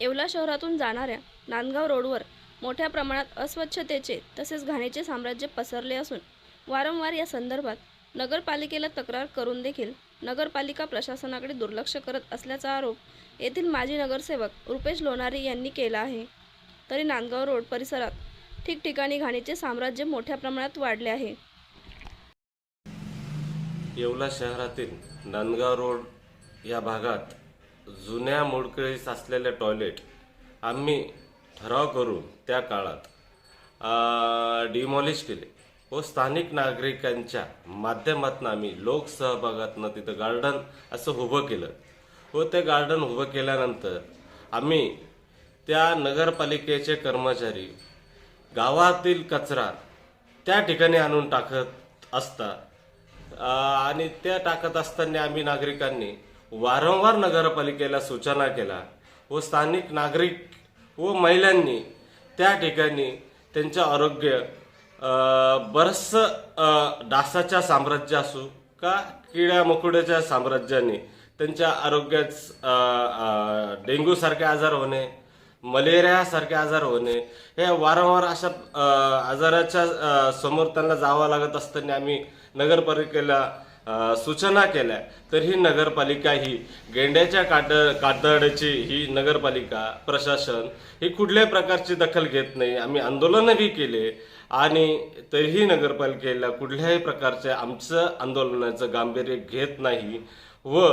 येवला शहरातून जाणाऱ्या नांदगाव रोडवर मोठ्या प्रमाणात अस्वच्छतेचे तसेच घाणीचे साम्राज्य पसरले असून वारंवार या संदर्भात नगरपालिकेला तक्रार करून देखील नगरपालिका प्रशासनाकडे दुर्लक्ष करत असल्याचा आरोप येथील माजी नगरसेवक रुपेश लोणारी यांनी केला आहे. तरी नांदगाव रोड परिसरात ठिकठिकाणी घाणीचे साम्राज्य मोठ्या प्रमाणात वाढले आहे. येवला शहरातील नांदगाव रोड या भागात जुन्या मोडकळीस असलेले टॉयलेट आम्ही ठराव करून त्या काळात डिमॉलिश केले. व स्थानिक नागरिकांच्या माध्यमातून आम्ही लोकसहभागातनं तिथं गार्डन असं उभं केलं. व ते गार्डन उभं केल्यानंतर आम्ही त्या नगरपालिकेचे कर्मचारी गावातील कचरा त्या ठिकाणी आणून टाकत असता आणि त्या टाकत असताना आम्ही नागरिकांनी वारंवार नगरपालिकेला सूचना केला व स्थानिक नागरिक व महिलांनी त्या ठिकाणी त्यांचं आरोग्य बरंचसं डासाच्या साम्राज्य असू का किड्या मकुड्याच्या साम्राज्याने त्यांच्या आरोग्यात डेंग्यूसारखे आजार होणे मलेरियासारखे आजार होणे हे वारंवार अशा आजाराच्या समोर त्यांना जावं लागत असताना आम्ही नगरपालिकेला सूचना केल्या तर ही नगरपालिका ही गेंड्याच्या काट कातडची ही नगरपालिका प्रशासन ही कुठल्याही प्रकारची दखल घेत नाही. आम्ही आंदोलनही केले आणि तरीही नगरपालिकेला कुठल्याही प्रकारच्या आमचं आंदोलनाचं गांभीर्य घेत नाही व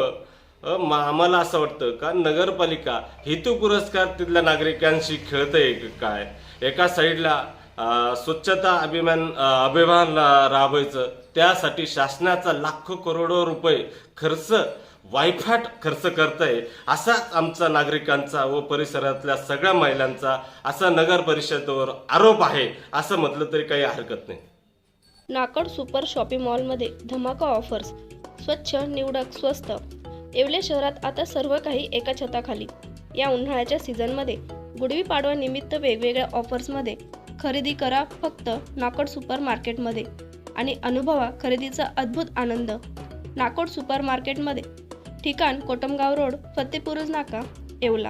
आम्हाला असं वाटतं का नगरपालिका हेतू पुरस्कार तिथल्या नागरिकांशी खेळतंय काय? एका साईडला स्वच्छता अभिमान अभिमान राबवायचं. त्यासाठी शासनाचा लाखो करोडो रुपये खर्च वायफाट खर्च करतंय. असाच आमचा नागरिकांचा व परिसरातल्या सगळ्या महिलांचा असा नगर परिषदेवर आरोप आहे असं म्हटलं तरी काही हरकत नाही. नाकड सुपर शॉपिंग मॉलमध्ये धमाका ऑफर्स. स्वच्छ निवडक स्वस्त. येवले शहरात आता सर्व काही एका छताखाली. या उन्हाळ्याच्या सीझनमध्ये गुढी पाडवा निमित्त वेगवेगळ्या ऑफर्समध्ये खरेदी करा फक्त नाकड सुपर मार्केटमध्ये आणि अनुभवा खरेदीचा अद्भुत आनंद. नाकोड सुपर मार्केटमध्ये ठिकाण कोटमगाव रोड फत्तेपुरुज नाका येवला.